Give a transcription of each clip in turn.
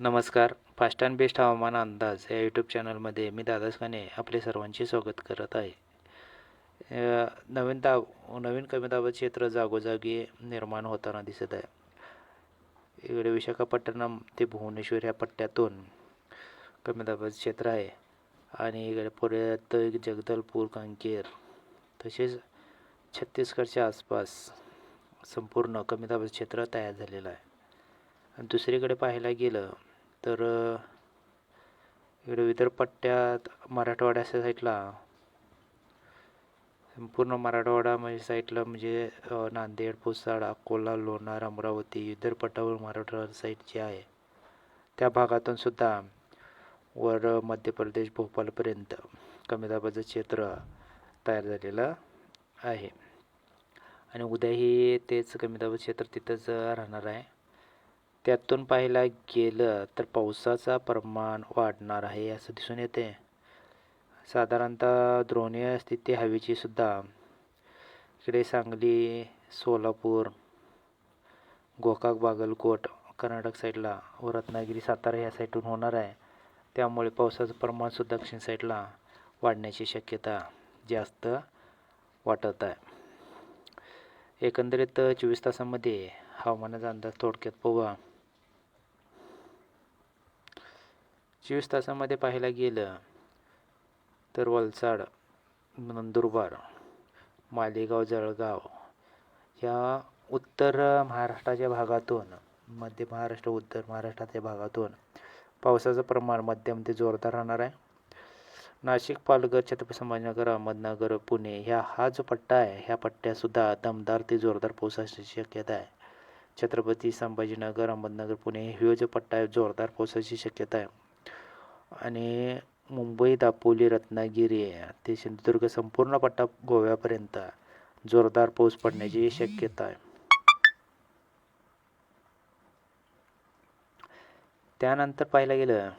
नमस्कार. Fast and best हवामान अंदाज या यूट्यूब चॅनलमध्ये मी दादास खाने आपले सर्वांचे स्वागत करत आहे. नवीन दाब नवीन कमी दाबाचे क्षेत्र जागोजागी निर्माण होताना दिसत आहे. इकडे विशाखापट्टणम ते भुवनेश्वर या पट्ट्यातून कमी दाबाचे क्षेत्र आहे आणि इकडे पुण्यात जगदलपूर कांकेर तसेच छत्तीसगडच्या आसपास संपूर्ण कमी दाबाचे क्षेत्र तयार झालेलं आहे. आणि दुसरीकडे पाहायला गेलं तर इकडे विदर्भ पट्ट्यात मराठवाड्याच्या साईडला संपूर्ण मराठवाडा म्हणजे साईडला म्हणजे नांदेड पुसाड अकोला लोणार अमरावती विदर्भ मराठवाडा साईड जी आहे त्या भागातून सुद्धा वर मध्य प्रदेश भोपाळपर्यंत कमी दाबाचं क्षेत्र तयार झालेलं आहे. आणि उद्याही तेच कमी दाबाचं क्षेत्र तिथंच राहणार आहे. त्यातून पाहायला गेलं तर पावसाचा प्रमाण वाढणार आहे असं दिसून येते. साधारणतः द्रोणीय स्थिती हवेची सुद्धा. इकडे सांगली सोलापूर गोकाक बागलकोट कर्नाटक साईडला व रत्नागिरी सातारा ह्या साईडून होणार आहे. त्यामुळे पावसाचं प्रमाणसुद्धा दक्षिण साईडला वाढण्याची शक्यता जास्त वाटत आहे. एकंदरीत चोवीस तासामध्ये हवामानाचा अंदाज थोडक्यात पाहूया चोवीस तासामध्ये पाहायला गेलं तर वलसाड नंदुरबार मालेगाव जळगाव या उत्तर महाराष्ट्राच्या भागातून मध्य महाराष्ट्र उत्तर महाराष्ट्राच्या भागातून पावसाचं प्रमाण मध्यम ते जोरदार राहणार आहे. नाशिक पालघर छत्रपती संभाजीनगर अहमदनगर पुणे ह्या हा जो पट्टा आहे ह्या पट्ट्यासुद्धा दमदार ते जोरदार पावसाची शक्यता आहे. छत्रपती संभाजीनगर अहमदनगर पुणे ह्यो जो पट्टा आहे जोरदार पावसाची शक्यता आहे. आणि मुंबई दापोली रत्नागिरी ते सिंधुदुर्ग संपूर्ण पट्टा गोव्यापर्यंत जोरदार पाऊस पडण्याची शक्यता आहे. त्यानंतर पाहायला गेलं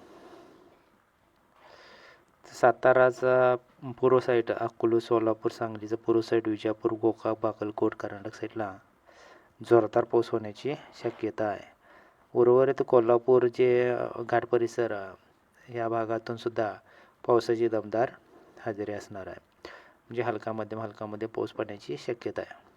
साताराचा पूर्व साईड अकोला सोलापूर सांगलीचं पूर्व साईड विजापूर गोका बागलकोट कर्नाटक साईडला जोरदार पाऊस होण्याची शक्यता आहे. उर्वरित कोल्हापूर जे घाट परिसर या भागातून सुद्धा पावसाची दमदार हजेरी असणार आहे. म्हणजे हलका मध्यम हलकामध्ये पाऊस पडण्याची शक्यता आहे.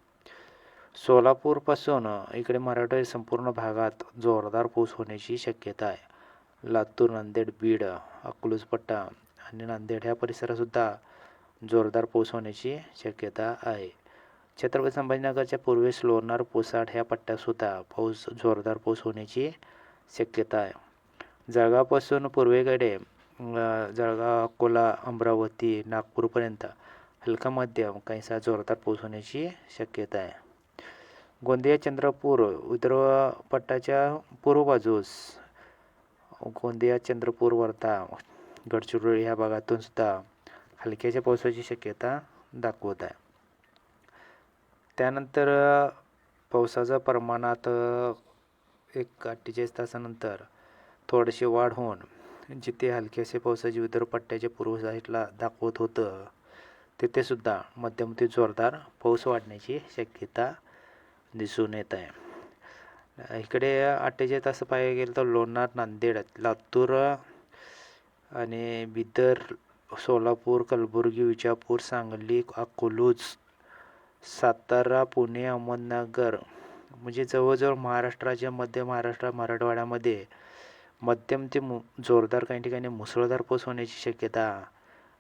सोलापूरपासून इकडे मराठवाड्या संपूर्ण भागात जोरदार पाऊस होण्याची शक्यता आहे. लातूर नांदेड बीड अकलूजपट्टा आणि नांदेड ह्या परिसरातसुद्धा जोरदार पाऊस होण्याची शक्यता आहे. छत्रपती संभाजीनगरच्या पूर्वेस लोणार पोसाट ह्या पट्ट्यातसुद्धा पाऊस जोरदार पाऊस होण्याची शक्यता आहे. जळगावपासून पूर्वेकडे जळगाव अकोला अमरावती नागपूरपर्यंत हलका मध्यम काहीसा जोरदार पाऊस होण्याची शक्यता आहे. गोंदिया चंद्रपूर विदर्भ पट्टाच्या पूर्व बाजूस गोंदिया चंद्रपूर वर्धा गडचिरोली ह्या भागातून सुद्धा हलक्याच्या पावसाची शक्यता दाखवत आहे. त्यानंतर पावसाचं प्रमाणात एक अठ्ठेचाळीस तासानंतर थोडीशी वाढ होऊन जिथे हलकेसे पावसाचे विदर्भ पट्ट्याच्या पूर्व साईडला दाखवत होतं तिथेसुद्धा मध्यम ते जोरदार पाऊस वाढण्याची शक्यता दिसून येत आहे. इकडे अठ्ठेचाळीस तास पाहायला गेलं तर लोणार नांदेड लातूर आणि बिदर सोलापूर कलबुर्गी विजापूर सांगली अकोलूज सातारा पुणे अहमदनगर म्हणजे जवळजवळ महाराष्ट्राच्या मध्य महाराष्ट्र मराठवाड्यामध्ये मध्यम ते मु जोरदार काही ठिकाणी मुसळधार पाऊस होण्याची शक्यता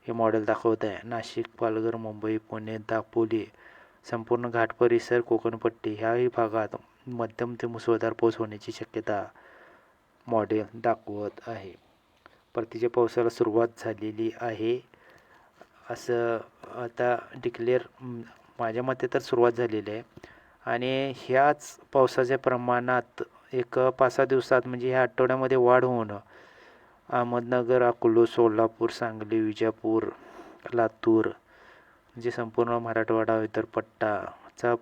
हे मॉडेल दाखवत आहे. नाशिक पालघर मुंबई पुणे दापोली संपूर्ण घाट परिसर कोकणपट्टी ह्याही भागात मध्यम ते मुसळधार पाऊस होण्याची शक्यता मॉडेल दाखवत आहे. परतीच्या पावसाला सुरुवात झालेली आहे. असं आता डिक्लेअर माझ्या मते तर सुरुवात झालेली आहे. आणि ह्याच पावसाच्या प्रमाणात एक पाच सहा दिवसात म्हणजे ह्या आठवड्यामध्ये वाढ होऊन अहमदनगर अकोला सोलापूर सांगली विजापूर लातूर म्हणजे संपूर्ण मराठवाडा विदर्भ पट्टाचा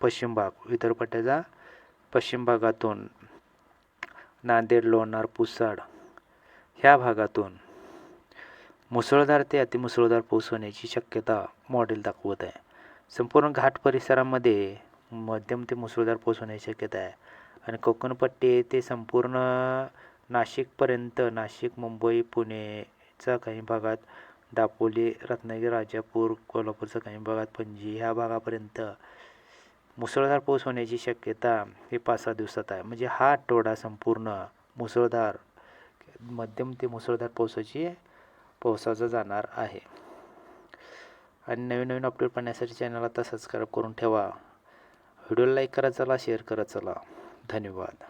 पश्चिम भाग विदर्भ पट्ट्याचा पश्चिम भागातून नांदेड लोणार पुसाड ह्या भागातून मुसळधार ते अतिमुसळधार पाऊस होण्याची शक्यता मॉडेल दाखवत आहे. संपूर्ण घाट परिसरामध्ये मध्यम ते मुसळधार पाऊस होण्याची शक्यता आहे. आणि कोकणपट्टी ते संपूर्ण नाशिकपर्यंत नाशिक मुंबई पुणेचा काही भागात दापोली रत्नागिरी राजापूर कोल्हापूरचा काही भागात पणजी ह्या भागापर्यंत मुसळधार पाऊस होण्याची शक्यता हे पाच सहा दिवसात आहे. म्हणजे हा आठवडा संपूर्ण मुसळधार मध्यम ते मुसळधार पावसाची पावसाचा जाणार आहे. आणि नवीन नवीन अपडेट पाहण्यासाठी चॅनल आता सबस्क्राईब करून ठेवा. व्हिडिओला लाईक करा चला शेअर करा चला. धन्यवाद.